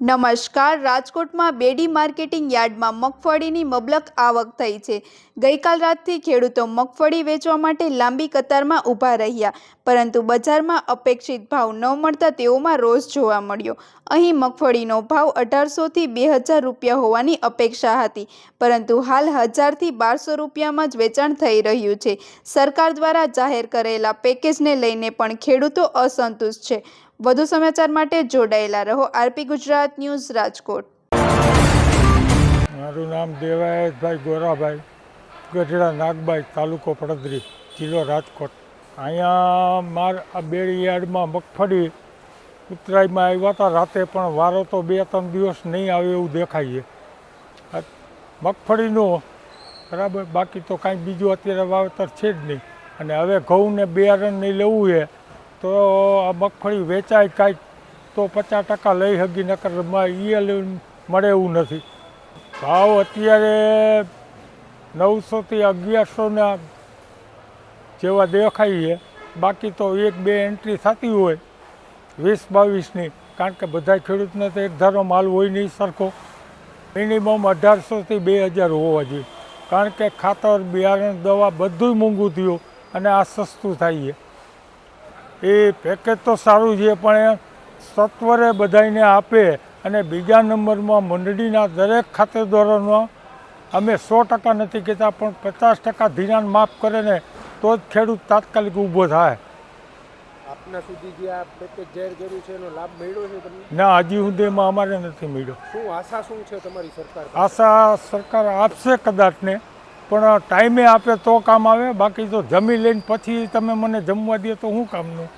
નમસ્કાર. રાજકોટમાં બેડી માર્કેટિંગ યાર્ડમાં મગફળીની મબલક આવક થઈ છે. ગઈકાલ રાતથી ખેડૂતો મગફળી વેચવા માટે લાંબી કતારમાં ઊભા રહ્યા. પરંતુ બજારમાં અપેક્ષિત ભાવ ન મળતા તેઓમાં રોષ જોવા મળ્યો. અહીં મગફળીનો ભાવ અઢારસોથી બે હજાર રૂપિયા હોવાની અપેક્ષા હતી, પરંતુ હાલ હજારથી બારસો રૂપિયામાં જ વેચાણ થઈ રહ્યું છે. સરકાર દ્વારા જાહેર કરેલા પેકેજને લઈને પણ ખેડૂતો અસંતુષ્ટ છે. વધુ સમાચાર માટે જોડાયેલા રહો આરપી ગુજરાત ન્યૂઝ રાજકોટ. મારું નામ દેવાયતભાઈ ગોરાભાઈ, ગઢડા નાગબાઈ તાલુકો પડદરી, જિલ્લો રાજકોટ. અહીંયા માર બેડી યાર્ડમાં મગફળી ઉતરાઈમાં આવ્યા હતા. રાતે પણ વારો તો બે ત્રણ દિવસ નહીં આવે એવું દેખાય આ બરાબર, બાકી તો કાંઈ બીજું અત્યારે વાવેતર છે જ નહીં. અને હવે ઘઉંને બિયારણ નહીં લેવું છે, તો આ મગફળી વેચાય કાંઈક તો પચાસ ટકા લઈ શકી નકર ઈયલ મળે એવું નથી. ભાવ અત્યારે નવસોથી અગિયારસોના જેવા દેખાય છે બાકી તો એક બે એન્ટ્રી થતી હોય, વીસ બાવીસની, કારણ કે બધા ખેડૂતને તો એક ધારો માલ હોય નહીં સરખો. મિનિમમ અઢારસોથી બે હજાર હોવા જોઈએ. કારણ કે ખાતર, બિયારણ, દવા બધું મોંઘું થયું અને આ સસ્તું થાય છે. એ પેકેજ તો સારું છે, પણ એ સત્વરે બધાને આપે અને બીજા નંબરમાં મંડળીના દરેક ખાતેદારોનો અમે સો ટકા નથી કહેતા, પણ પચાસ ટકા ધિરાણ માફ કરે ને તો જ ખેડૂત તાત્કાલિક ઊભો થાય. ના હજી સુધીમાં અમારે નથી મળ્યો. શું આશા શું છે તમારી સરકાર આશા સરકાર આપશે કદાચને પણ ટાઈમે આપે તો કામ આવે. બાકી તો જમી લઈને પછી તમે મને જમવા દે તો શું કામનું?